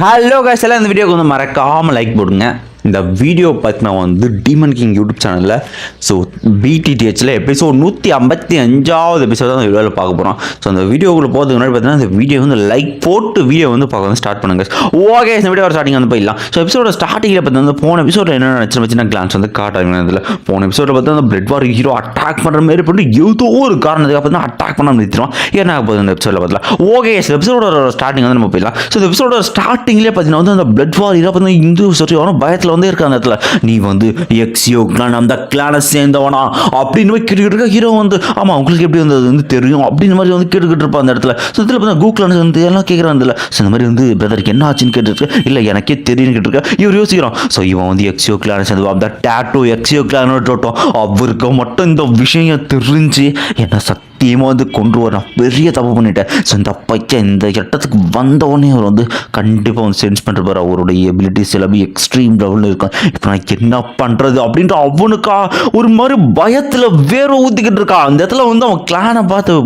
Hello guys எல்லாம் இந்த வீடியோக்கு வந்து மறக்காமல் லைக் போடுங்க. இந்த வீடியோ பார்த்தீங்கன்னா வந்து டீமன் கிங் யூடியூப் சேனலில் ஸோ பிடிடிஹெச்சில் எபிசோட் நூற்றி ஐம்பத்தி அஞ்சாவது எபிசோட் தான் வீடியோவில் பார்க்க போகிறோம் ஸோ அந்த வீடியோக்குள்ளே போகிறதுக்கு முன்னாடி பார்த்தீங்கன்னா இந்த வீடியோ வந்து லைக் போட்டு வீடியோ வந்து பார்க்க வந்து ஸ்டார்ட் பண்ணுங்க ஓகே இந்த வீடியோ ஸ்டார்டிங் வந்து போயிடலாம். ஸோ எபிசோட ஸ்டார்டிங்கில் வந்து போன எபிசோட என்ன நினச்சி வச்சுன்னா கிளான்ஸ் வந்து காட்டாங்க இதில். போன எபிசோட பார்த்தா அந்த பிளட் வார் ஹீரோ அட்டாக் பண்ணுற மாதிரி பண்ணி ஏதோ ஒரு காரணத்துக்கு அப்புறம் அட்டாக் பண்ண நிறுத்திடுவோம் என்ன ஆக போகுது இந்த எபிசோட பார்த்தலாம் ஓகே எபிசோட ஸ்டார்டிங் வந்து நம்ம போயிடலாம். ஸோ இந்த எபிசோட ஸ்டார்டிங்லேயே பார்த்தீங்கன்னா வந்து அந்த பிளட் வார் ஹீரோ பார்த்தீங்கன்னா இந்து சொல்லி பயத்தில் வந்து இருக்க அந்த இடத்துல. நீ வந்து எக்ஸியோ கிளான் அந்த கிளானை சேர்ந்தவனா? அப்படின்னு போய் கேட்டுக்கிட்டு இருக்க ஹீரோ வந்து ஆமாம் உங்களுக்கு எப்படி வந்து அது வந்து தெரியும்? அப்படின்னு மாதிரி வந்து கேட்டுக்கிட்டு இருப்பான் அந்த இடத்துல. ஸோ இதில் பார்த்தா கூகுளான வந்து எல்லாம் கேட்குறான் அதில் ஸோ இந்த மாதிரி வந்து பிரதருக்கு என்ன ஆச்சுன்னு கேட்டுருக்கு இல்லை எனக்கே தெரியும்னு கேட்டுருக்கேன் இவர் யோசிக்கிறான் ஸோ இவன் வந்து எக்ஸியோ கிளானை சேர்ந்து அந்த டேட்டோ எக்ஸியோ கிளானோட டோட்டோ அவருக்கு மட்டும் இந்த விஷயம் தெரிஞ்சு என்ன சக்தி வந்து கொண்டு வரான் பெரிய தப்பு பண்ணிட்டேன். ஸோ இந்த பையன் இந்த இடத்துக்கு வந்தவொடனே அவர் வந்து கண்டிப்பாக வந்து சென்ஸ் பண்ணிருப்பார் அவருடைய எபிலிட்டிஸ் எல்லாமே எக்ஸ்ட்ரீம் லெவலில் இருக்கும் இப்போ நான் என்ன பண்ணுறது அப்படின்ட்டு அவனுக்கா ஒரு மாதிரி பயத்தில் வேற ஊற்றிக்கிட்டு இருக்கா. அந்த இடத்துல வந்து அவன் கிளானை பார்த்து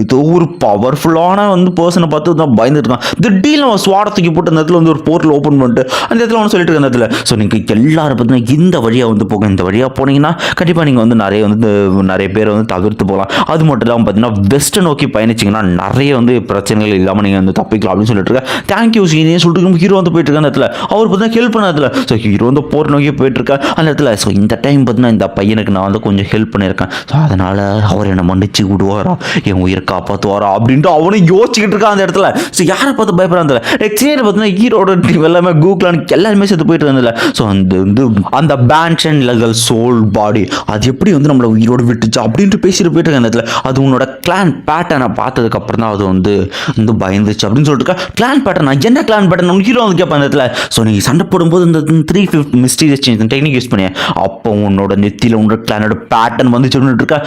ஏதோ ஒரு பவர்ஃபுல்லான வந்து பர்சனை பார்த்து தான் பயந்துட்டு இருக்கான் திடீர்னு அவன் ஸ்வாட போட்டு அந்த இடத்துல வந்து ஒரு போர்ட்டல் ஓப்பன் பண்ணிட்டு அந்த இடத்துல அவன் சொல்லிட்டு இருக்க அந்த இடத்துல. ஸோ நீங்கள் எல்லாரும் பார்த்தீங்கன்னா இந்த வழியாக வந்து போங்க. இந்த வழியாக போனீங்கன்னா கண்டிப்பாக நீங்கள் வந்து நிறைய வந்து நிறைய பேரை வந்து தவிர்த்து போகலாம். அது மட்டும் இல்லாமல் பார்த்தீங்கன்னா வெஸ்ட்டை நோக்கி பயணிச்சிங்கன்னா நிறைய வந்து பிரச்சனைகள் இல்லாமல் நீங்கள் வந்து தப்பிக்கலாம் அப்படின்னு சொல்லிட்டு இருக்க. தேங்க்யூ சீனியே சொல்லிட்டு ஹீரோ வந்து போயிட்டு இருக்க அந்த இடத்துல. அவர் பார்த்தீங்கன்னா ஹெல்ப் பண்ண இடத்துல. ஸோ ஹீரோ வந்து போர் நோக்கி போயிட்டு இருக்கா? அந்த இடத்துல. ஸோ இந்த டைம் பார்த்தீங்கன்னா இந்த பையனுக்கு நான் வந்து கொஞ்சம் ஹெல்ப் பண்ணியிருக்கேன். ஸோ அதனால் அவர் என்னை மன்னிச்சு விடுவாரா? என் உயிரை காப்பாற்றுவாரா அப்படின்ட்டு அவனும் யோசிச்சுக்கிட்டு இருக்கான் அந்த இடத்துல. ஸோ யாரை பார்த்து பயப்படாத நெக்ஸ்ட் இயர் பார்த்தீங்கன்னா ஹீரோட டீம் எல்லாமே கூகுளானு எல்லாருமே சேர்த்து போயிட்டு இருந்ததில்ல ஸோ அந்த வந்து அந்த பேன்ஷன் லெகல் சோல் பாடி அது எப்படி வந்து நம்மளை உயிரோடு விட்டுச்சு? அப்படின்ட்டு பேசிட்டு போயிட்டு இருக்க அந்த இடத்துல. அது உன்னோட கிளான் பேட்டர்னை பார்த்ததுக்கு அப்புறம் தான் அது வந்து வந்து பயந்துச்சு அப்படின்னு சொல்லிட்டு கிளான் பேட்டர்னா என்ன கிளான் பேட்டர்ன் ஹீரோ வந்து கேட்பாங்க அந்த இடத்துல. ஸோ நீங்கள் சண்டை போடும்போது இந்த three fifth mysterious change technique use பண்ணியேன் அப்போ உன்னோட நெத்தியில் உன்னோட கிளானோட பேட்டர்ன் வந்து சொல்லிட்டு இருக்கா.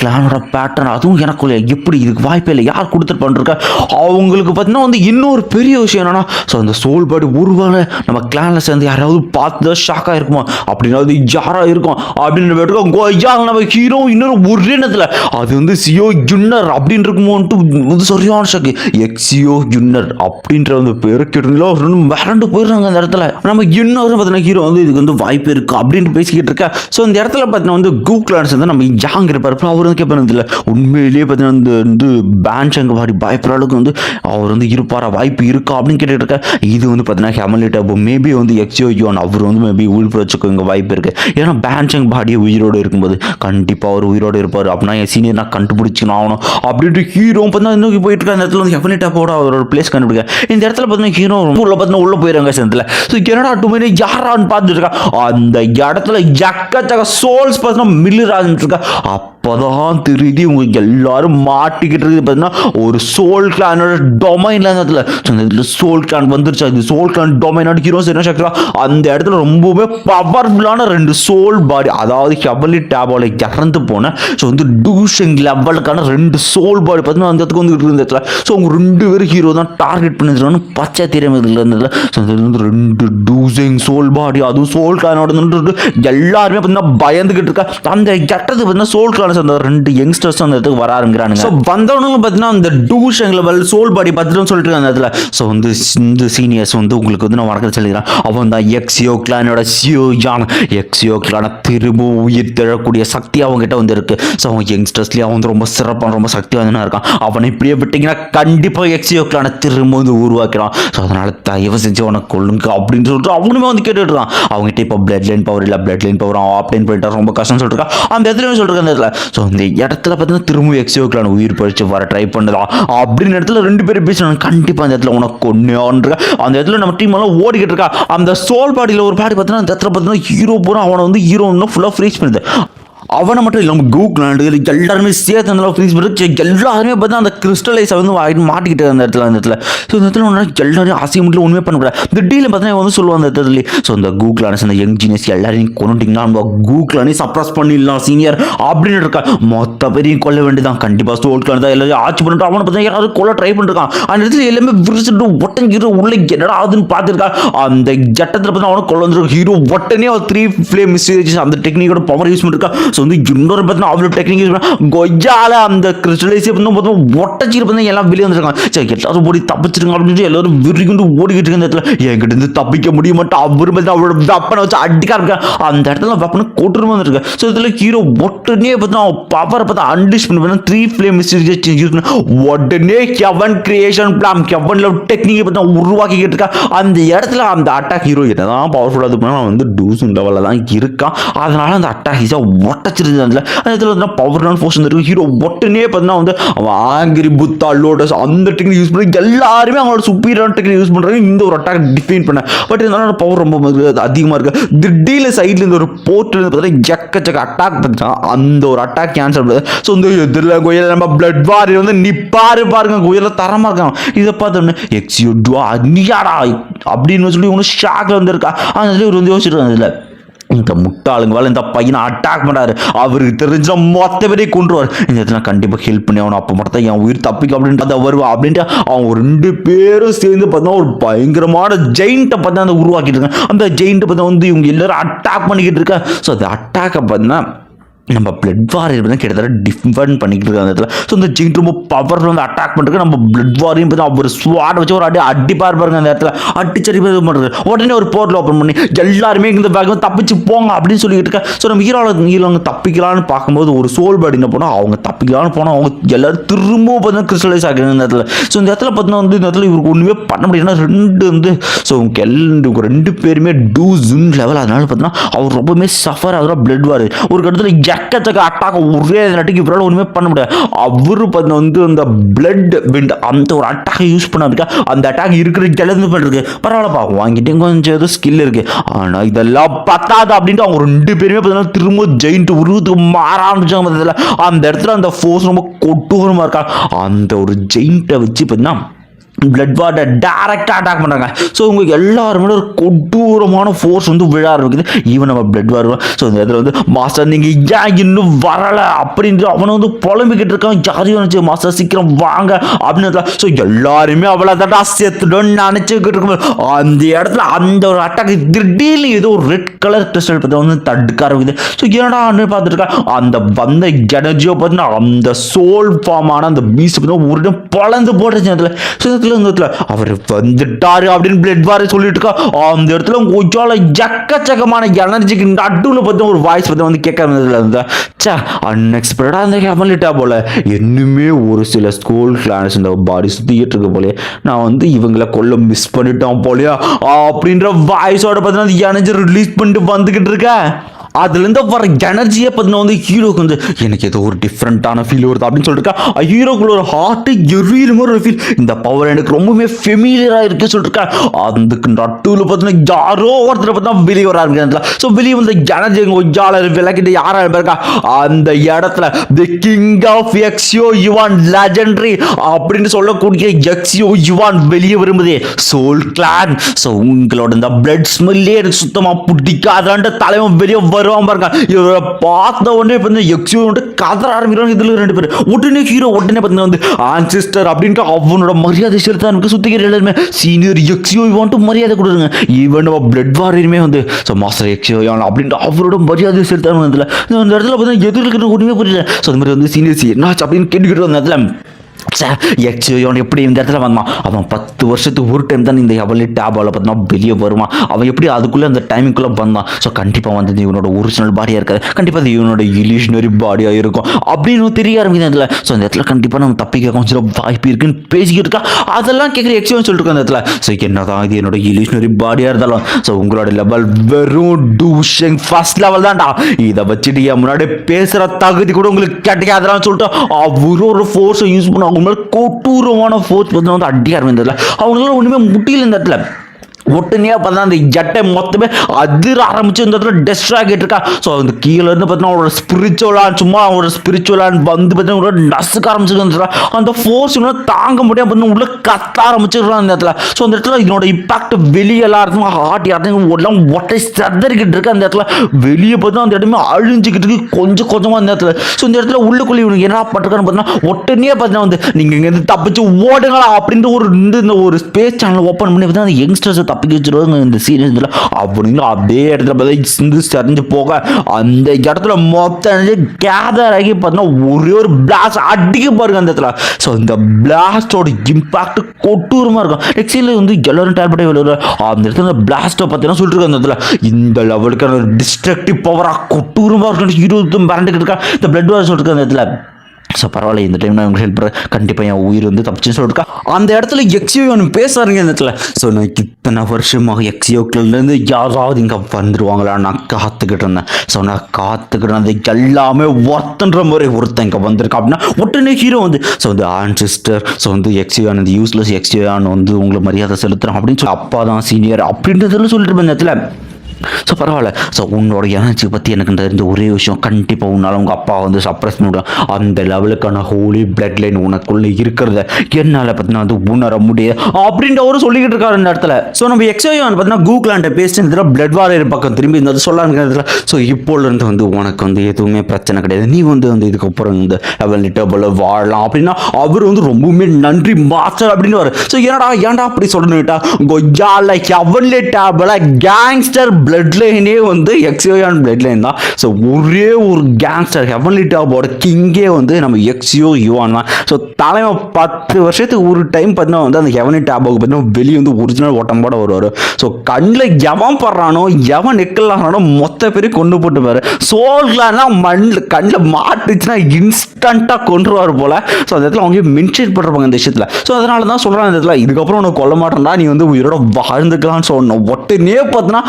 கிளானோட பேட்டர்ன் அதுவும் எனக்குள்ள எப்படி இதுக்கு வாய்ப்பே இல்லை? யார் கொடுத்துட்டு பண்ணிருக்கா? அவங்களுக்கு பார்த்தீங்கன்னா வந்து இன்னொரு பெரிய விஷயம் என்னன்னா ஸோ அந்த சோல் பாடி ஒருவேளை நம்ம கிளானில் சேர்ந்து யாராவது பார்த்து ஷாக்காக இருக்குமா அப்படின்னா அது யாராக இருக்கும்? அப்படின்னு பேட்டுக்கோ கோயா நம்ம ஹீரோ இன்னொரு ஒரே நேரத்தில். அது வந்து சியோ ஜுன்னர் அப்படின்னு இருக்குமோன்ட்டு வந்து சரியான ஷாக்கு எக்ஸியோ ஜுன்னர் அப்படின்ற வந்து பேரு கேட்டுங்களோ ரெண்டு மிரண்டு போயிடுறாங்க அந்த இடத்துல. நம்ம இன்னொரு பார்த்தீங்கன்னா ஹீரோ வந்து இதுக்கு வந்து வாய்ப்பு இருக்குது அப்படின்னு பேசிக்கிட்டு இருக்கா. ஸோ இந்த இடத்துல பார்த்தீங்கன்னா வந்து கூக்லான்ஸ் வந்து நம்ம யாங் இருப்பார். அவர் வந்து கேட்பாரு இல்லை உண்மையிலேயே பார்த்தீங்கன்னா இந்த வந்து பேன் சங்க பாடி பயப்படுற அளவுக்கு வந்து அவர் வந்து இருப்பாரா? வாய்ப்பு இருக்கா? அப்படின்னு கேட்டுட்டு இருக்கா இது வந்து பார்த்தீங்கன்னா ஹெமலிட் அப்போ மேபி வந்து எக்ஸியோ யோன் அவர் வந்து மேபி உயிர் வச்சுக்கோங்க வாய்ப்பு இருக்குது ஏன்னா பேன் சங் பாடியை உயிரோடு இருக்கும்போது கண்டிப்பாக அவர் உயிரோடு இருப்பார். அப்படின்னா என் சீனியர் நான் கண்டுபிடிச்சிக்கணும் ஆகணும். அப்படின்ட்டு ஹீரோ பார்த்தீங்கன்னா இன்னும் போயிட்டு இருக்க அந்த இடத்துல வந்து ஹெஃபனிட்டா போட அவரோட பிளேஸ் கண்டுபிடிக்க. இந்த இடத்துல பார்த்தீங்கன்னா ஹீரோ உள்ள பார்த்தீங்கன்னா உள்ளே போயிடுறாங்க சேர்த்துல ஸோ என்னடா டுமே யாரான்னு பார்த்துட்டு இருக்கா? அந்த இடத்துல எக்கச்சக்க சோல்ஸ் பார்த்தீங்கன்னா மில்லு ஆரம்பிட்டு இருக்கா. இப்போதான் தெரியுது உங்களுக்கு எல்லாரும் மாட்டிக்கிட்டு இருக்குது. பார்த்தீங்கன்னா ஒரு சோல் கிளானோட டொமைன்ல அந்த இடத்துல அந்த இடத்துல சோல் கிளான் வந்துருச்சு. அது சோல் கிளான் டொமைனோட ஹீரோஸ் என்ன சக்ரா அந்த இடத்துல ரொம்பவே பவர்ஃபுல்லான ரெண்டு சோல் பாடி அதாவது ஹெவலி டேபோல இறந்து போன ஸோ வந்து டூஷிங் லெவலுக்கான ரெண்டு சோல் பாடி பார்த்தீங்கன்னா அந்த இடத்துக்கு வந்து இருந்த இடத்துல. ஸோ அவங்க ரெண்டு பேரும் ஹீரோ தான் டார்கெட் பண்ணிருக்காங்க பச்சை தெரியாம இதில் இருந்ததுல ஸோ அந்த வந்து ரெண்டு டூசிங் சோல் பாடி அதுவும் சோல் கிளானோட எல்லாருமே பார்த்தீங்கன்னா பயந்துகிட்டு இருக்கா. அந்த கெட்டது பார்த்தீங்கன்னா சோல் கிளானஸ் அந்த ரெண்டு யங்ஸ்டர்ஸ் அந்த இடத்துக்கு வர ஆரம்பிக்கிறானுங்க. ஸோ வந்தவனுங்க பார்த்தீங்கன்னா அந்த டூஷிங் லெவல் சோல் பாடி பார்த்துட்டு சொல்லிட்டு இருக்காங்க அந்த இடத்துல. ஸோ வந்து இந்த சீனியர்ஸ் வந்து உங்களுக்கு வந்து நான் வணக்கம் சொல்லிக்கிறேன். அவன் தான் எக்ஸியோ கிளானோட சியோ யான். எக்ஸியோ கிளான திரும்பவும் உயிர் தழக்கூடிய சக்தி அவங்ககிட்ட வந்து இருக்கு. ஸோ அவன் யங்ஸ்டர்ஸ்லேயே அவன் வந்து ரொம்ப சிறப்பான ரொம்ப சக்தி சக்திவாதனா இருக்கான். அவனை இப்படியே விட்டீங்கன்னா கண்டிப்பாக எக்ஸியோ கிளானை திரும்ப வந்து உருவாக்கிறான். ஸோ அதனால தயவு செஞ்சு அவனை கொள்ளுங்க அப்படின்னு சொல்லிட்டு அவனுமே வந்து கேட்டுட்டு இருக்கான். அவங்ககிட்ட இப்போ பிளட் லைன் பவர் இல்லை பிளட் லைன் பவர் அவன் ஆப்லைன் போயிட்டா ரொம்ப கஷ்டம் சொல்லிட்டு அந்த இடத்துல சொல்லிருக்கேன் அந்த இடத்துல. ஸோ அந்த இடத்துல பார்த்தீங்கன்னா திரும்ப எக்ஸியோ உயிர் பழிச்சு வர ட்ரை பண்ணுதான் அப்படின்னு இடத்துல ரெண்டு பேரும் பேசினாங்க. கண்டிப்பாக அந்த இடத்துல உனக்கு கொன்னையான்ற. அந்த இடத்துல நம்ம டீம் எல்லாம் ஓடிக்கிட்டு இருக்கா. அந்த சோல் பாடியில் ஒரு பாடி பார்த்தீங்கன்னா அந்த இடத்துல பார்த்தீங்கன்னா ஹீரோ பூரா அவனை வந்து ஹீரோன்னு ஃபுல்லாக ஃப்ரீஸ் பண்ணுது அவனை மட்டும் இல்லாமல் கூகுளாண்டு எல்லாருமே சேர்த்து அந்த ஃப்ரீஸ் பண்ணி எல்லாருமே பார்த்தா அந்த கிறிஸ்டலைஸை வந்து வாங்கிட்டு மாட்டிக்கிட்டு அந்த இடத்துல அந்த இடத்துல. ஸோ இந்த இடத்துல ஒன்றா எல்லாரும் ஆசை மட்டும் ஒன்றுமே பண்ணக்கூடாது இந்த டீலில் பார்த்தீங்கன்னா வந்து சொல்லுவாங்க அந்த இடத்துல. ஸோ இந்த கூகுளானஸ் அந்த யங் ஜீனியஸ் எல்லாரையும் கொண்டுட்டிங்கன்னா நம்ம கூகுளானே சப்ரஸ் பண்ணிடலாம் சீனியர் அப்படின்னு இருக்கா? மொத்த பேரையும் கொல்ல வேண்டியதான் கண்டிப்பாக ஸ்டோல் தான் எல்லாரும் ஆட்சி பண்ணிட்டு அவனை பார்த்தா யாராவது கொல்ல ட்ரை பண்ணிருக்கான். அந்த இடத்துல எல்லாமே விரிச்சுட்டு ஒட்டங்கிட்டு உள்ள என்னடா ஆகுதுன்னு பார்த்துருக்கா? அந்த ஜட்டத்தில் பார்த்தா அவனை கொள்ள வந்துருக்கு ஹீரோ ஒட்டனே த்ரீ ஃபிளேம் மிஸ்டேஜ் அந்த டெக்னிக்கோட பவர் யூஸ் பண்ணிருக்கா ஸோ வந்து இன்னொரு பார்த்தீங்கன்னா அவ்வளோ டெக்னிக் யூஸ் பண்ணால் கொய்யால அந்த கிறிஸ்டலைஸே வந்து பார்த்தீங்கன்னா ஒட்டச்சிட்டு பார்த்தா எல்லாம் வெளியே வந்துருக்காங்க. சரி எல்லாரும் ஓடி தப்பிச்சிருங்க அப்படின்னு சொல்லி எல்லாரும் விரிகுண்டு ஓடிக்கிட்டு இருக்க இந்த இடத்துல என்கிட்ட இருந்து தப்பிக்க முடிய மாட்டோம் அவர் பார்த்தா அவரோட வெப்பனை வச்சு அடிக்க ஆரம்பிக்க அந்த இடத்துல வெப்பனை கொட்டுருமா வந்துருக்கு. ஸோ இதில் ஹீரோ உடனே பார்த்தா பவரை பார்த்தா அன்டிஷ் பண்ணி பார்த்தா த்ரீ ஃப்ளேம் யூஸ் பண்ண உடனே கெவன் கிரியேஷன் பிளான் கெவன்ல டெக்னிக்கை பார்த்தா உருவாக்கிக்கிட்டு இருக்கா. அந்த இடத்துல அந்த அட்டாக் ஹீரோ என்னதான் பவர்ஃபுல்லாக இது பண்ணால் வந்து டூசன் லெவலில் தான் இருக்கான். அதனால அந்த அட்டாக் ஈஸியாக ஒட்டச்சிருது அதில் அந்த இடத்துல வந்து பவர்ஃபுல்லான ஃபோர்ஸ் வந்துருக்கு. ஹீரோ உடனே பார்த்தீங்கன்னா வந்து அவன் ஆங்கிரி புத்தா லோட்டஸ் அந்த டெக்னிக் யூஸ் பண்ணி எல்லாருமே அவங்களோட சுப்பீரியரான டெக்னிக் யூஸ் பண்ணுறாங்க இந்த ஒரு அட்டாக் டிஃபைன் பண்ண. பட் இருந்தாலும் பவர் ரொம்ப அதிகமாக இருக்கு. திடீர்னு சைடில் இருந்து ஒரு போர்ட் பார்த்தீங்கன்னா எக்கச்சக்க அட்டாக் பண்ணிட்டான் அந்த ஒரு அட்டாக் கேன்சல் பண்ணுது ஸோ இந்த எதிரில் கோயில் நம்ம பிளட் வாரி வந்து நிப்பாரு பாருங்க. கோயிலில் தரமாக இருக்கான். இதை பார்த்தோன்னே எக்ஸியூ டூ அன்னியாடா அப்படின்னு சொல்லி இவங்க ஷாக்ல வந்திருக்கா. அதில் இவர் வந்து யோசிச்சிருக்காங்க இதில் இந்த முட்டாளுங்களால் இந்த பையனை அட்டாக் பண்ணாரு அவருக்கு தெரிஞ்ச மொத்த பேரையும் கொண்டுருவார் இந்த இடத்துல கண்டிப்பாக ஹெல்ப் பண்ணி அவனை அப்போ மட்டும் தான் என் உயிர் தப்பிக்க அப்படின்ட்டு அதை வருவா. அப்படின்ட்டு அவங்க ரெண்டு பேரும் சேர்ந்து பார்த்தா ஒரு பயங்கரமான ஜெயிண்ட்டை பார்த்தா அந்த உருவாக்கிட்டு இருக்காங்க. அந்த ஜெயிண்ட்டை பார்த்தா வந்து இவங்க எல்லாரும் அட்டாக் பண்ணிக்கிட்டு இருக்கா ஸோ அந்த அட்டாக்கை பார்த்தீங்கன்னா நம்ம பிளட் வாரியர் தான் கிட்டத்தட்ட டிஃபன் பண்ணிக்கிட்டு இருக்காங்க அந்த இடத்துல. ஸோ இந்த ஜெயின் ரொம்ப பவர் வந்து அட்டாக் பண்ணுறது நம்ம பிளட் வாரியும் பார்த்தா அவர் ஸ்வாட் வச்சு ஒரு அடி அடிப்பார் பாருங்க அந்த இடத்துல. அடிச்சடி இது பண்ணுறது உடனே ஒரு போர்ட்டில் ஓப்பன் பண்ணி எல்லாருமே இந்த பேக் தப்பிச்சு போங்க அப்படின்னு சொல்லிக்கிட்டு இருக்கா. ஸோ நம்ம ஹீரோவில் ஹீரோங்க தப்பிக்கலான்னு பார்க்கும்போது ஒரு சோல் பாடின போனால் அவங்க தப்பிக்கலான்னு போனால் அவங்க எல்லாரும் திரும்பவும் பார்த்தீங்கன்னா கிறிஸ்டலைஸ் ஆகுது இந்த இடத்துல. ஸோ இந்த இடத்துல பார்த்தீங்கன்னா வந்து இந்த இடத்துல இவருக்கு ஒன்றுமே பண்ண முடியும்னா ரெண்டு வந்து ஸோ அவங்க எல்லா ரெண்டு பேருமே டூ ஜூன் லெவல் அதனால பார்த்தீங்கன்னா அவர் ரொம்பவுமே சஃபர் ஆகுற பிளட் வார் ஒரு கட்டத்தில் எக்கச்சக்க அட்டாக் ஒரே நட்டுக்கு இவரால் ஒன்றுமே பண்ண முடியாது. அவரு பார்த்தீங்கன்னா வந்து அந்த பிளட் விண்ட் அந்த ஒரு அட்டாக் யூஸ் பண்ணாருக்கா அந்த அட்டாக் இருக்கிற கிளந்து பண்ணுறது பரவாயில்லப்பா வாங்கிட்டே கொஞ்சம் ஏதோ ஸ்கில் இருக்கு. ஆனால் இதெல்லாம் பத்தாது அப்படின்ட்டு அவங்க ரெண்டு பேருமே பார்த்தீங்கன்னா திரும்ப ஜெயிண்ட் உருவத்துக்கு மாற ஆரம்பிச்சாங்க பார்த்ததுல அந்த இடத்துல அந்த ஃபோர்ஸ் ரொம்ப கொட்டூரமாக இருக்கா? அந்த ஒரு ஜெயிண்ட்டை வச்சு பார்த்தீங்கன்னா பிளட் வாட்டை டேரெக்டாக அட்டாக் பண்ணுறாங்க ஸோ உங்களுக்கு எல்லாருமே ஒரு கொடூரமான ஃபோர்ஸ் வந்து விழ ஆரம்பிக்குது. ஈவன் நம்ம பிளட் வருவோம் ஸோ இந்த இடத்துல வந்து மாஸ்டர் நீங்கள் ஏன் இன்னும் வரலை? அப்படின்ட்டு அவனை வந்து புலம்பிக்கிட்டு இருக்கான். யாரையும் நினச்சி மாஸ்டர் சீக்கிரம் வாங்க. அப்படின்னு ஸோ எல்லாருமே அவ்வளோ தட்டா செத்துடன்னு நினச்சிக்கிட்டு இருக்கும்போது அந்த இடத்துல அந்த ஒரு அட்டாக் திடீர்னு ஏதோ ஒரு ரெட் கலர் கிறிஸ்டல் பற்றி வந்து தடுக்க ஆரம்பிக்குது. ஸோ என்னடா பார்த்துட்டு இருக்கா? அந்த வந்த எனர்ஜியோ பார்த்தீங்கன்னா அந்த சோல் ஃபார்மான அந்த பீஸ் பார்த்தீங்கன்னா ஒரு இடம் பழந்து போட்டுச்சு இடத்துல. ஸோ இடத்துல இந்த இடத்துல அவர் வந்துட்டாரு அப்படின்னு பிளட் பாரு சொல்லிட்டு இருக்கா அந்த இடத்துல கொஞ்சம் எக்கச்சக்கமான எனர்ஜிக்கு நடுவில் பார்த்து ஒரு வாய்ஸ் பார்த்து வந்து கேட்க இருந்ததுல இருந்தா சே அன்எக்ஸ்பெக்டடாக அந்த கமலிட்டா போல. இன்னுமே ஒரு சில ஸ்கூல் கிளாஸ் இந்த பாடி சுற்றிக்கிட்டு இருக்க போலயே. நான் வந்து இவங்களை கொல்ல மிஸ் பண்ணிட்டோம் போலயா. அப்படின்ற வாய்ஸோட பார்த்தீங்கன்னா அந்த எனர்ஜி ரிலீஸ் பண்ணிட்டு வந்துக்கிட்டு இருக்கேன். அதுலேருந்து வர எனர்ஜியை பார்த்தீங்கன்னா வந்து ஹீரோக்கு வந்து எனக்கு ஏதோ ஒரு டிஃப்ரெண்ட்டான ஃபீல் வருது அப்படின்னு சொல்லிருக்கா. ஹீரோக்குள்ள ஒரு ஹார்ட்டு எரியிற மாதிரி ஒரு ஃபீல் இந்த பவர் எனக்கு ரொம்பவே ஃபெமிலியராக இருக்கு சொல்லிட்டு அதுக்கு நட்டுவில் பார்த்தீங்கன்னா யாரோ ஒருத்தர் பார்த்தா வெளியே வராங்க ஸோ வெளியே வந்து எனர்ஜி ஒஜாலர் விளக்கிட்டு யாராக இருக்கா அந்த இடத்துல the king of Xiao Yuan legendary அப்படின்னு சொல்லக்கூடிய எக்ஸியோ யுவான் வெளியே வரும்போதே. சோல் கிளான் ஸோ உங்களோட இந்த பிளட் ஸ்மெல்லே எனக்கு சுத்தமாக பிடிக்காதான்ற தலைவன் வெளியே வருவான் பாருங்க. இவரை பார்த்த உடனே இப்போ வந்து வந்துட்டு வந்து கதற ஆரம்பிக்கிறாங்க இதில் ரெண்டு பேர். உடனே ஹீரோ உடனே பார்த்தீங்கன்னா வந்து ஆன்சிஸ்டர் அப்படின்ட்டு அவனோட மரியாதை செலுத்த எனக்கு சுத்திக்கிற எல்லாருமே. சீனியர் எக்ஸியோ இவன்ட்டு மரியாதை கொடுங்க. ஈவன் நம்ம பிளட் வாரியருமே வந்து ஸோ மாஸ்டர் எக்ஸியோ அப்படின்ட்டு அவரோட மரியாதை செலுத்தாங்க இதில் இந்த இடத்துல பார்த்தீங்கன்னா எதிர்க்கிறது ஒன்றுமே புரியல. ஸோ அந்த மாதிரி வந்து சீனியர்ஸ் என்னாச்சு அப்படின்னு கேட்டுக்கிட்டு வந்த இடத்துல எக்ஸியோன் எப்படி இந்த இடத்துல வந்தான்? அவன் பத்து வருஷத்துக்கு ஒரு டைம் தான் இந்த எவலி டேபாவில் பார்த்தோம்னா வெளியே வருவான். அவன் எப்படி அதுக்குள்ளே அந்த டைமிங்குள்ளே வந்தான்? ஸோ கண்டிப்பாக வந்து இவனோட ஒரிஜினல் பாடியாக இருக்காது. கண்டிப்பாக அது இவனோட இலியூஷனரி பாடியாக இருக்கும். அப்படின்னு தெரிய ஆரம்பிக்குது அதில் ஸோ அந்த இடத்துல கண்டிப்பாக நம்ம தப்பிக்க கொஞ்சம் வாய்ப்பு இருக்குன்னு பேசிக்கிட்டு இருக்கா. அதெல்லாம் கேட்குற எக்ஸியோன் சொல்லிட்டு அந்த இடத்துல. ஸோ என்னதான் இது என்னோட இலியூஷனரி பாடியாக இருந்தாலும் ஸோ உங்களோட லெவல் வெறும் டூஷிங் ஃபர்ஸ்ட் லெவல் தான்டா. இதை வச்சுட்டு என் முன்னாடி பேசுகிற தகுதி கூட உங்களுக்கு கிடைக்காதான்னு சொல்லிட்டு அவரு ஒரு ஃபோர்ஸை யூஸ் பண்ண அவங்க கொட்டூரமான ஃபோர்ஸ் வந்து வந்து அடியாக இருந்ததில்ல அவங்களால ஒன்றுமே முடியல இந்த இடத்துல. ஒட்டுனே பார்த்தா அந்த ஜட்டை மொத்தமே அதிர ஆரம்பிச்சு இந்த இடத்துல டெஸ்ட் ஆகிட்டு இருக்கா. ஸோ அந்த கீழே இருந்து பார்த்தீங்கன்னா அவரோட ஸ்பிரிச்சுவலான் சும்மா அவரோட ஸ்பிரிச்சுவலான் வந்து பார்த்தீங்கன்னா நசுக்க ஆரம்பிச்சிருக்கா அந்த ஃபோர்ஸ் இன்னும் தாங்க முடியாது பார்த்தீங்கன்னா உள்ள கத்த ஆரம்பிச்சிருக்கான் அந்த இடத்துல. ஸோ அந்த இடத்துல இதனோட இம்பாக்ட் வெளியே எல்லாருக்கும் ஹார்ட் யாருக்கும் எல்லாம் ஒட்டை சதறிக்கிட்டு இருக்கு அந்த இடத்துல. வெளியே பார்த்தா அந்த இடமே அழிஞ்சிக்கிட்டு இருக்கு கொஞ்சம் கொஞ்சமாக அந்த இடத்துல. ஸோ இந்த இடத்துல உள்ளுக்குள்ளே இவனுக்கு என்ன பண்ணிருக்கான்னு பார்த்தீங்கன்னா ஒட்டுனே பார்த்தீங்கன்னா வந்து நீங்கள் இங்கேருந்து தப்பிச்சு ஓடுங்களா அப்படின்ற ஒரு இந்த இந்த ஒரு ஸ்பேஸ் சேனல் ஓப்பன் பண்ணி பார்த்தீங்கன்னா அந்த யங்ஸ்டர்ஸை தப்பிக்க வச்சிருவாங்க இந்த சீரியஸ்ல அப்படின்னு அதே இடத்துல பார்த்தா சிந்து சரிஞ்சு போக அந்த இடத்துல மொத்தம் கேதர் ஆகி பார்த்தீங்கன்னா ஒரே ஒரு பிளாஸ்ட் அடிக்க பாருங்க அந்த இடத்துல. ஸோ இந்த பிளாஸ்டோட இம்பாக்ட் கொட்டூரமாக இருக்கும். நெக்ஸ்டில் வந்து எல்லாரும் டேப்லெட் விழுற அந்த இடத்துல பிளாஸ்ட்டை பார்த்தீங்கன்னா சொல்லிட்டுருக்க அந்த இடத்துல. இந்த லெவலுக்கான டிஸ்ட்ரக்டிவ் பவராக கொட்டூரமாக இருக்கும் இருபது மிரண்டுக்கிட்டு இருக்கா இந்த பிளட் வார் சொல்லிருக்க அந்த இடத்துல. ஸோ பரவாயில்ல இந்த டைம் நான் உங்களுக்கு ஹெல்ப் பண்ணுறேன் கண்டிப்பாக என் உயிர் வந்து தப்பிச்சுன்னு சொல்லிருக்கா. அந்த இடத்துல எக்ஸியோ ஒன்று பேசுறாருங்க இந்த இடத்துல. ஸோ நான் இத்தனை வருஷமாக எக்ஸியோக்கிலேருந்து யாராவது இங்கே வந்துடுவாங்களா நான் காத்துக்கிட்டு இருந்தேன். ஸோ நான் காத்துக்கிட்டு இருந்தது எல்லாமே ஒருத்தன்ற மாதிரி ஒருத்தன் இங்கே வந்திருக்கான் அப்படின்னா உடனே ஹீரோ வந்து ஸோ வந்து ஆன் சிஸ்டர் ஸோ வந்து எக்ஸியோன் வந்து யூஸ்லெஸ் எக்ஸியோன் வந்து உங்களுக்கு மரியாதை செலுத்துகிறோம் அப்படின்னு சொல்லி அப்பா தான் சீனியர் அப்படின்றதுல சொல்லிட்டு இருப்பேன் இந்த இடத்துல. ஸோ பரவாயில்ல. ஸோ உன்னோட எனர்ஜி பற்றி எனக்கு தெரிஞ்ச ஒரே விஷயம் கண்டிப்பாக உன்னால் உங்கள் அப்பா வந்து சப்ரஸ் பண்ண அந்த லெவலுக்கான ஹோலி பிளட் லைன் உனக்குள்ளே இருக்கிறத என்னால் பார்த்தீங்கன்னா வந்து உணர முடியாது. அப்படின்ற அவரு சொல்லிக்கிட்டு இருக்காரு இந்த இடத்துல. ஸோ நம்ம எக்ஸையோ பார்த்தீங்கன்னா கூகுளாண்ட பேசிட்டு இந்த பிளட் வாரியர் பக்கம் திரும்பி இந்த சொல்லாங்க ஸோ இப்போலேருந்து வந்து உனக்கு வந்து எதுவுமே பிரச்சனை கிடையாது. நீ வந்து வந்து இதுக்கப்புறம் இந்த லிட்டபிள் வாழலாம் அப்படின்னா அவர் வந்து ரொம்பவுமே நன்றி மாஸ்டர் அப்படின்னு வர ஸோ என்னடா ஏன்டா அப்படி சொல்லணுட்டா கொய்யால எவன்லே டேபிள் கேங்ஸ்டர் பிளட் லைனே வந்து எக்ஸியோயான் பிளட் லைன் தான். ஸோ ஒரே ஒரு கேங்ஸ்டர் ஹெவன்லி டாப்போட கிங்கே வந்து நம்ம எக்ஸியோ யுவான் தான். ஸோ தலைமை பத்து வருஷத்துக்கு ஒரு டைம் பார்த்தீங்கன்னா வந்து அந்த ஹெவன்லி டாபோக்கு பார்த்தீங்கன்னா வெளியே வந்து ஒரிஜினல் ஓட்டம்போட வருவார். ஸோ கண்ணில் எவன் படுறானோ எவன் நிக்கலானோ மொத்த பேரையும் கொண்டு போட்டுப்பார். பாரு மண்ணில் கண்ணில் மாட்டுச்சுன்னா இன்ஸ்டண்ட்டாக கொண்டுருவார் போல். ஸோ அந்த இடத்துல அவங்க மென்ஷன் பண்ணுறாங்க இந்த விஷயத்தில். ஸோ அதனால தான் சொல்கிறேன் இந்த இடத்துல இதுக்கப்புறம் உனக்கு கொல்ல மாட்டேன்டா நீ வந்து உயிரோட வாழ்ந்துக்கலாம்னு சொன்னோம் ஒட்டுனே பார்த்தோன்னா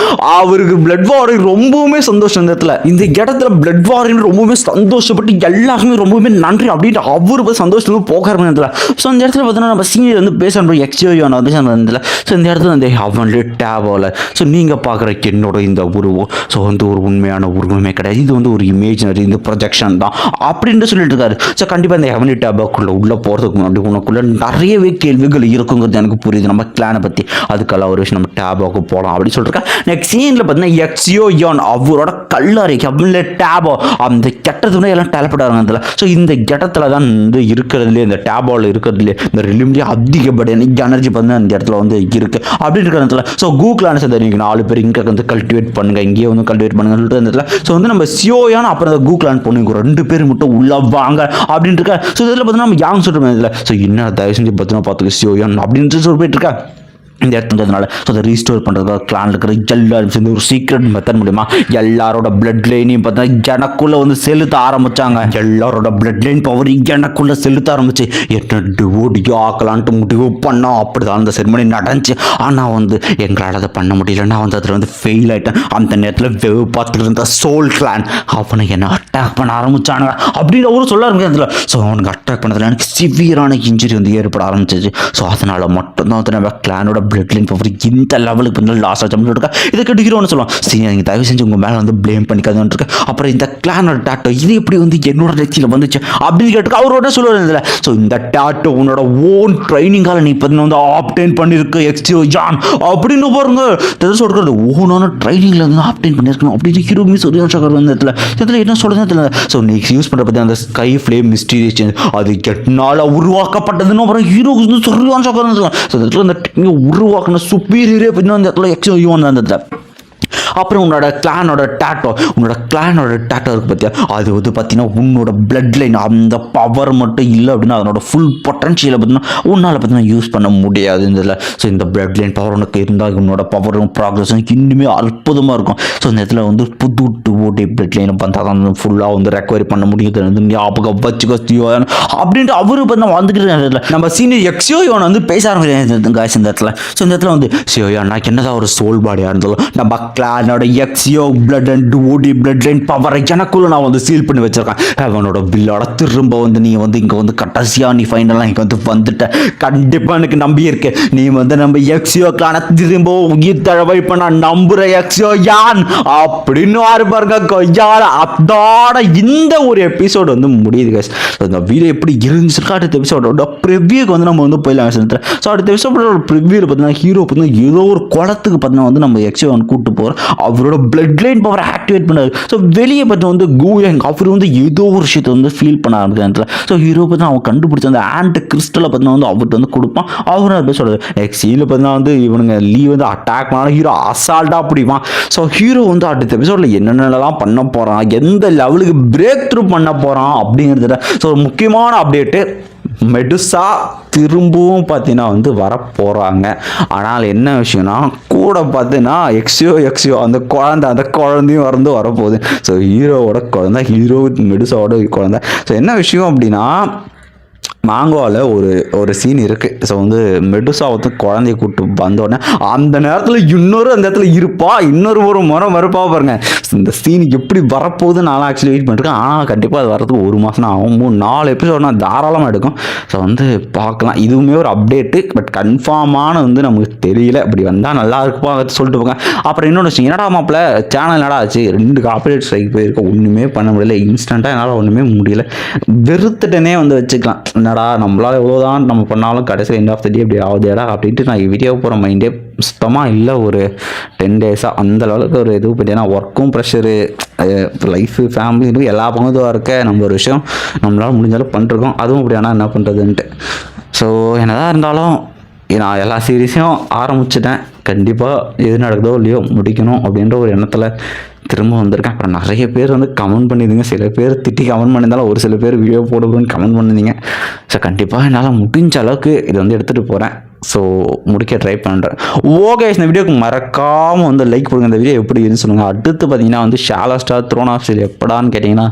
அவருக்கு பிளட் வாரிங் ரொம்பவுமே சந்தோஷம் இந்த இடத்துல. இந்த இடத்துல பிளட் வாரிங் ரொம்பவுமே சந்தோஷப்பட்டு எல்லாருமே ரொம்பவுமே நன்றி அப்படின்ட்டு அவரு போய் சந்தோஷத்துல போக இடத்துல ஸோ இந்த இடத்துல பார்த்தீங்கன்னா நம்ம சீனியர் வந்து பேசுகிறோம் எக்ஸ்யோயான வந்து அந்த இடத்துல. ஸோ இந்த இடத்துல அந்த அவன் டேபோல ஸோ நீங்கள் பார்க்குற என்னோட இந்த உருவம் ஸோ வந்து ஒரு உண்மையான உருவமே கிடையாது. இது வந்து ஒரு இமேஜினரி இந்த ப்ரொஜெக்ஷன் தான் அப்படின்ட்டு சொல்லிட்டு இருக்காரு. ஸோ கண்டிப்பாக இந்த ஹெவனி டேபாக்குள்ளே உள்ளே போகிறதுக்கு முன்னாடி உனக்குள்ளே நிறையவே கேள்விகள் இருக்குங்கிறது எனக்கு புரியுது. நம்ம கிளானை பற்றி அதுக்கெல்லாம் ஒரு விஷயம் நம்ம டேபாக்கு போகலாம் அப்படின்னு சொல்லிருக்கேன் நெக்ஸ்ட் சீன் சீனில் பார்த்தீங்கன்னா எக்ஸியோ யான் அவரோட கல்லறை ஹெவன்ல டேபோ அந்த கெட்டதுன்னு எல்லாம் டேலப்படாங்க அதில் ஸோ இந்த கெட்டத்தில் தான் வந்து இருக்கிறதுலே இந்த டேபோவில் இருக்கிறதுலே இந்த ரிலிம்லேயே அதிகப்படியான எனர்ஜி பார்த்தீங்கன்னா அந்த இடத்துல வந்து இருக்குது அப்படின்னு இருக்கிற இடத்துல ஸோ கூகுளான சார் நீங்கள் நாலு பேர் இங்கே வந்து கல்டிவேட் பண்ணுங்க இங்கேயே வந்து கல்டிவேட் பண்ணுங்கன்னு சொல்லிட்டு அந்த இடத்துல ஸோ வந்து நம்ம சியோயான அப்புறம் அந்த கூகுளான் பொண்ணுங்க ரெண்டு பேர் மட்டும் உள்ள வாங்க அப்படின்னு இருக்கேன் ஸோ இதில் பார்த்தீங்கன்னா நம்ம யாங் சொல்கிறோம் இதில் ஸோ என்ன தயவு செஞ்சு பார்த்தீங்கன்னா பார்த்துக்க சியோயான் அப்படின்னு சொல்லி போயிட்டு இருக்கேன் இந்த இடத்துலனால ஸோ அதை ரீஸ்டோர் பண்ணுறதுக்காக கிளான் இருக்கிற எல்லாரும் சேர்ந்து ஒரு சீக்ரெட் மெத்தட் மூலிமா எல்லாரோட பிளட் லைனையும் பார்த்தா எனக்குள்ளே வந்து செலுத்த ஆரம்பித்தாங்க எல்லாரோட பிளட் லைன் பவர் எனக்குள்ளே செலுத்த ஆரம்பிச்சு. என்ன டிவோடியோ ஆக்கலான்ட்டு முடிவு பண்ணோம் அப்படி தான் அந்த செரிமனி நடந்துச்சு. ஆனால் வந்து எங்களால் அதை பண்ண முடியல. நான் வந்து அதில் வந்து ஃபெயில் ஆகிட்டேன் அந்த நேரத்தில் வெவ் பார்த்துட்டு இருந்த சோல் கிளான் அவனை என்ன அட்டாக் பண்ண ஆரம்பித்தானுங்க அப்படின்னு அவரும் சொல்ல ஆரம்பிச்சதுல ஸோ அவனுக்கு அட்டாக் பண்ணதில் எனக்கு சிவியரான இன்ஜுரி வந்து ஏற்பட ஆரம்பிச்சிச்சு. ஸோ அதனால் மட்டும்தான் வந்து நம்ம கிளானோட பிளட் லைன் பவர் இந்த லெவலுக்கு வந்து லாஸ் ஆச்சு இருக்கா? இதை கேட்டு ஹீரோன்னு சொல்லுவான். சரி நீங்கள் தயவு செஞ்சு உங்கள் மேலே வந்து ப்ளேம் பண்ணிக்காதுன்னு இருக்கு. அப்புறம் இந்த கிளானோட டாட்டோ இது எப்படி வந்து என்னோட லட்சியில் வந்துச்சு அப்படின்னு கேட்டு அவரோட சொல்லுவார் இதில். ஸோ இந்த டாட்டோ உன்னோட ஓன் ட்ரைனிங்கால நீ இப்போ வந்து ஆப்டைன் பண்ணியிருக்கு எக்ஸ்டிஓ ஜான் அப்படின்னு பாருங்க. தெரிஞ்சு சொல்கிறது ஓனான ட்ரைனிங்கில் வந்து ஆப்டைன் பண்ணியிருக்கணும் அப்படின்னு ஹீரோமி சொல்லி சகர் வந்து இதில் இதில் என்ன சொல்கிறது தெரியல. ஸோ நீ யூஸ் பண்ணுற பற்றி அந்த ஸ்கை ஃப்ளேம் மிஸ்டீரியஸ் அது எட்னால உருவாக்கப்பட்டதுன்னு அப்புறம் ஹீரோ வந்து சூரியன் சகர் ஸோ இந்த அந்த technique உருவாக்கின சுப்பீரியரே பார்த்தீங்கன்னா அந்த இடத்துல எக்ஸ்டிஓ யூன் அந்த இடத்துல அப்புறம் உன்னோட கிளானோட டேட்டோ உன்னோட கிளானோட டேட்டோ இருக்குது பார்த்தியா அது வந்து பார்த்தீங்கன்னா உன்னோட பிளட் லைன் அந்த பவர் மட்டும் இல்லை அப்படின்னா அதனோட ஃபுல் பொட்டன்ஷியலை பார்த்தீங்கன்னா உன்னால் பார்த்தீங்கன்னா யூஸ் பண்ண முடியாது இந்த இதில். ஸோ இந்த பிளட் லைன் பவர் உனக்கு இருந்தால் உன்னோட பவரும் ப்ராக்ரஸும் இன்னுமே அற்புதமாக இருக்கும். ஸோ இந்த இடத்துல வந்து புது ஓடி பிளட் லைனை பார்த்தா தான் ஃபுல்லாக வந்து ரெக்கவரி பண்ண முடியுது வந்து ஞாபகம் வச்சுக்கோ அப்படின்ட்டு அவரு பார்த்தா வந்துக்கிட்டு இடத்துல நம்ம சீனியர் எக்ஸியோ இவன் வந்து பேச ஆரம்பிச்சு காய்ஸ் இந்த இடத்துல ஸோ இந்த இடத்துல வந்து சியோயா நான் என்னதான் ஒரு சோல் பாடியாக இருந்தாலும் நம்ம கிளானோட எக்ஸியோ பிளட் அண்ட் ஓடி பிளட் லைன் பவரை எனக்குள்ள நான் வந்து சீல் பண்ணி வச்சிருக்கேன். அவனோட பில்லோட திரும்ப வந்து நீ வந்து இங்கே வந்து கடைசியாக நீ ஃபைனலாக இங்கே வந்து வந்துட்ட. கண்டிப்பாக எனக்கு நம்பி இருக்கு. நீ வந்து நம்ம எக்ஸியோ கிளான திரும்ப உயிர் தழவை பண்ண நம்புற எக்ஸியோ யான்? அப்படின்னு ஆறு பாருங்க கொய்யால அதோட இந்த ஒரு எபிசோடு வந்து முடியுது guys. இந்த வீடியோ எப்படி இருந்துச்சிருக்கா அடுத்த எபிசோடோட ப்ரிவியூக்கு வந்து நம்ம வந்து போயிடலாம் சொல்லிட்டு ஸோ அடுத்த எபிசோடோட ப்ரிவியூவில் பார்த்தீங்கன்னா ஹீரோ பார்த்தீங்கன்னா ஏதோ ஒரு குளத்துக்கு பார்த்தீங்கன்னா வந்து நம்ம எக்ஸிவன் கூப்பிட்டு போகிறோம் அவரோட பிளட் லைன் பவர் ஆக்டிவேட் பண்ணாரு. ஸோ வெளியே பார்த்து வந்து கூயங் அவர் வந்து ஏதோ ஒரு விஷயத்தை வந்து ஃபீல் பண்ண ஆரம்பிச்சு ஸோ ஹீரோ பார்த்தீங்கன்னா அவன் கண்டுபிடிச்ச அந்த ஆண்ட் கிறிஸ்டலை பார்த்தீங்கன்னா வந்து அவர்கிட்ட வந்து கொடுப்பான். அவர் அப்படி சொல்கிறது சீனில் பார்த்தீங்கன்னா வந்து இவனுங்க லீ வந்து அட்டாக் பண்ணாலும் ஹீரோ அசால்ட்டாக பிடிப்பான். ஸோ ஹீரோ வந்து அடுத்த எபிசோடில் என்னென்னலாம் பண்ண போகிறான் எந்த லெவலுக்கு பிரேக் த்ரூ பண்ண போகிறான் அப்படிங்கிறது ஸோ முக்கியமான அப்டேட்டு மெடுசா திரும்பவும் பார்த்தீங்கன்னா வந்து வரப்போகிறாங்க ஆனால் என்ன விஷயம்னா கூட பார்த்தீங்கன்னா எக்ஸியோ எக்ஸியோ அந்த குழந்தை அந்த குழந்தையும் வந்து வரப்போகுது. ஸோ ஹீரோவோட குழந்தை ஹீரோ மெடுசாவோட குழந்தை. ஸோ என்ன விஷயம் அப்படின்னா மாங்கோவில் ஒரு ஒரு சீன் இருக்குது ஸோ வந்து மெடுசா வந்து குழந்தைய கூப்பிட்டு வந்தோடனே அந்த நேரத்தில் இன்னொரு அந்த இடத்துல இருப்பா. இன்னொரு ஒரு முறை மறுப்பா பாருங்க. இந்த சீன் எப்படி வரப்போகுது நான் ஆக்சுவலி வெயிட் பண்ணிருக்கேன் ஆனால் கண்டிப்பாக அது வரதுக்கு ஒரு மாதம் ஆகும். மூணு நாலு எபிசோட் நான் தாராளமாக எடுக்கும். ஸோ வந்து பார்க்கலாம். இதுவுமே ஒரு அப்டேட்டு பட் கன்ஃபார்மான வந்து நமக்கு தெரியல. இப்படி வந்தால் நல்லா இருக்குப்பா சொல்லிட்டு போங்க. அப்புறம் இன்னொன்று விஷயம் என்னடா மாப்பிள்ள சேனல் என்னடா ஆச்சு? ரெண்டு காப்பரேட் ஸ்ட்ரைக் போயிருக்கோம் ஒன்றுமே பண்ண முடியல. இன்ஸ்டண்ட்டாக என்னால் ஒன்றுமே முடியல. வெறுத்துட்டனே வந்து வச்சுக்கலாம். என்னடா நம்மளால் எவ்வளோதான் நம்ம பண்ணாலும் கடைசியில் எண்ட் ஆஃப் த டே இப்படி ஆகுதுடா அப்படின்ட்டு நான் வீடியோ போகிற மைண்டே சுத்தமாக இல்லை ஒரு டென் டேஸாக அந்த அளவுக்கு ஒரு இது பார்த்தீங்கன்னா ஒர்க்கும் ப்ரெஷரு லைஃபு ஃபேமிலி எல்லா பக்கம் இதுவாக இருக்க நம்ம ஒரு விஷயம் நம்மளால் முடிஞ்சாலும் பண்ணிருக்கோம் அதுவும் இப்படி ஆனால் என்ன பண்ணுறதுன்ட்டு ஸோ என்னதான் இருந்தாலும் நான் எல்லா சீரீஸையும் ஆரம்பிச்சிட்டேன். கண்டிப்பாக எது நடக்குதோ இல்லையோ முடிக்கணும் அப்படின்ற ஒரு எண்ணத்தில் திரும்ப வந்திருக்கேன். அப்புறம் நிறைய பேர் வந்து கமெண்ட் பண்ணியிருந்தீங்க. சில பேர் திட்டி கமெண்ட் பண்ணியிருந்தாலும் ஒரு சில பேர் வீடியோ போடுவோன்னு கமெண்ட் பண்ணியிருந்தீங்க. ஸோ கண்டிப்பாக என்னால் முடிஞ்ச அளவுக்கு இதை வந்து எடுத்துகிட்டு போகிறேன் ஸோ முடிக்க ட்ரை பண்ணுறேன் ஓகே இந்த வீடியோக்கு மறக்காமல் வந்து லைக் கொடுங்க. இந்த வீடியோ எப்படி இருந்து சொல்லுங்கள் அடுத்து பார்த்தீங்கன்னா வந்து ஷாலா ஸ்டார் த்ரோன் ஆஃப் சீல் எப்படான்னு கேட்டிங்கன்னா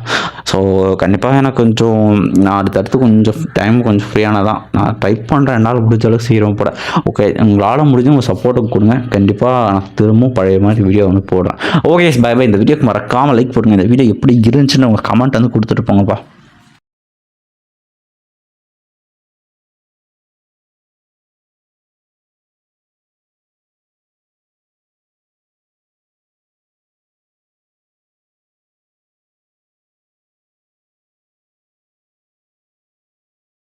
ஸோ கண்டிப்பாக எனக்கு கொஞ்சம் நான் அடுத்தடுத்து கொஞ்சம் டைம் கொஞ்சம் ஃப்ரீயானதான் நான் ட்ரை பண்ணுறேன் என்னால் முடிஞ்ச அளவுக்கு சீக்கிரம் போட. ஓகே உங்களால் முடிஞ்ச உங்கள் சப்போர்ட்டுக்கு கொடுங்க. கண்டிப்பாக நான் திரும்பவும் பழைய மாதிரி வீடியோ வந்து போடுறேன். ஓகே பை பை இந்த வீடியோக்கு மறக்காமல் லைக் போடுங்க இந்த வீடியோ எப்படி இருந்துச்சுன்னு உங்கள் கமெண்ட் வந்து கொடுத்துட்டு போங்கப்பா.